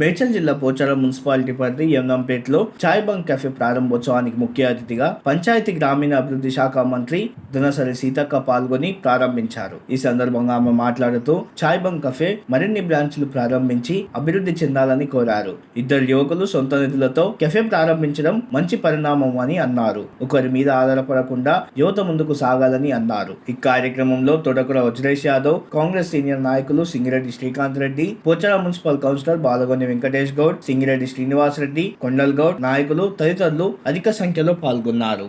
మేడ్చల్ జిల్లా పోచారం మున్సిపాలిటీ పరిధి యమునంపేటలో చాయ్ bunk cafe ప్రారంభోత్సవానికి ముఖ్య అతిథిగా పంచాయతీ గ్రామీణ అభివృద్ధి శాఖ మంత్రి దునసరి సీతక్క పాల్గొని ప్రారంభించారు. ఈ సందర్భంగా ఆమె మాట్లాడుతూ చాయ్ బంక్ కెఫే మరిన్ని బ్రాంచ్లు ప్రారంభించి అభివృద్ధి చెందాలని కోరారు. ఇద్దరు యువకులు సొంత నిధులతో కెఫే ప్రారంభించడం మంచి పరిణామం అని అన్నారు. ఒకరి మీద ఆధారపడకుండా యువత ముందుకు సాగాలని అన్నారు. ఈ కార్యక్రమంలో తొడకుర వజ్రేష్ యాదవ్ కాంగ్రెస్ సీనియర్ నాయకులు సింగిరెడ్డి శ్రీకాంత్ రెడ్డి పోచారం మున్సిపల్ కౌన్సిలర్ బాలగొని వెంకటేష్ గౌడ్ సింగిరెడ్డి శ్రీనివాస్ రెడ్డి కొండల్ గౌడ్ నాయకులు తదితరులు అధిక సంఖ్యలో పాల్గొన్నారు.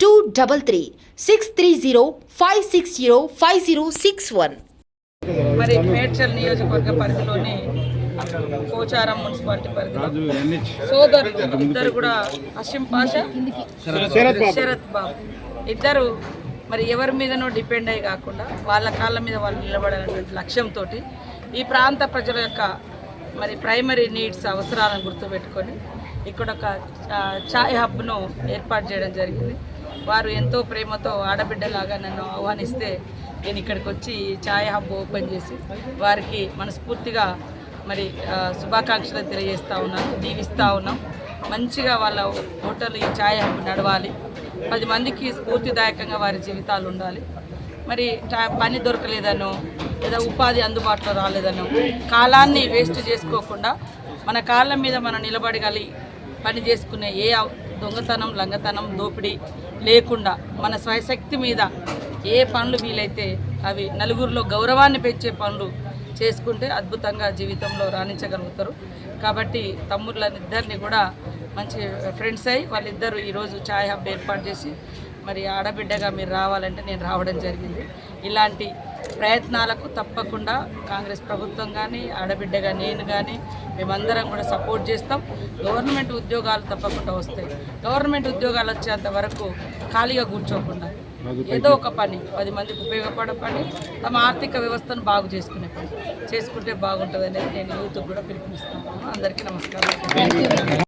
two double three six three zero five six zero five zero six one మరి మేడ్చల్ నియోజకవర్గ పరిధిలోని పోచారం మున్సిపాలిటీ పరిధిలో సోదరులు ఇద్దరు కూడా అషిం పాష శరత్ బాబు. ఇద్దరు మరి ఎవరి మీదనో డిపెండ్ అయ్యి కాకుండా వాళ్ళ కాళ్ళ మీద వాళ్ళు నిలబడాలనేటువంటి లక్ష్యంతో ఈ ప్రాంత ప్రజల యొక్క మరి ప్రైమరీ నీడ్స్ అవసరాలను గుర్తుపెట్టుకొని ఇక్కడ ఒక ఛాయ్ హబ్ను ఏర్పాటు చేయడం జరిగింది. వారు ఎంతో ప్రేమతో ఆడబిడ్డలాగా నన్ను ఆహ్వానిస్తే నేను ఇక్కడికి వచ్చి ఛాయ్ హబ్ ఓపెన్ చేసి వారికి మనస్ఫూర్తిగా మరి శుభాకాంక్షలు తెలియజేస్తూ ఉన్నాను దీవిస్తూ ఉన్నాం. మంచిగా వాళ్ళ హోటల్ ఈ ఛాయ్ హబ్ నడవాలి. పది మందికి స్ఫూర్తిదాయకంగా వారి జీవితాలు ఉండాలి. మరి పని దొరకలేదనో లేదా ఉపాధి అందుబాటులో రాలేదనో కాలాన్ని వేస్ట్ చేసుకోకుండా మన కాళ్ళ మీద మనం నిలబడగలి పని చేసుకునే ఏ దొంగతనం లంగతనం దోపిడీ లేకుండా మన స్వయశక్తి మీద ఏ పనులు వీలైతే అవి నలుగురిలో గౌరవాన్ని పెంచే పనులు చేసుకుంటే అద్భుతంగా జీవితంలో రాణించగలుగుతారు. కాబట్టి తమ్ముళ్ళనిద్దరిని కూడా మంచి ఫ్రెండ్స్ అయ్యి వాళ్ళిద్దరూ ఈరోజు ఛాయ్ హబ్ ఏర్పాటు చేసి మరి ఆడబిడ్డగా మీరు రావాలంటే నేను రావడం జరిగింది. ఇలాంటి ప్రయత్నాలకు తప్పకుండా కాంగ్రెస్ ప్రభుత్వం కానీ ఆడబిడ్డగా నేను కానీ మేమందరం కూడా సపోర్ట్ చేస్తాం. గవర్నమెంట్ ఉద్యోగాలు తప్పకుండా వస్తాయి. గవర్నమెంట్ ఉద్యోగాలు వచ్చేంత వరకు ఖాళీగా కూర్చోకుండా ఏదో ఒక పని పది మందికి ఉపయోగపడే పని తమ ఆర్థిక వ్యవస్థను బాగు చేసుకునే పని. చేసుకుంటే బాగుంటుంది అనేది నేను యూత్ కూడా పిలుపునిస్తాను. అందరికీ నమస్కారం.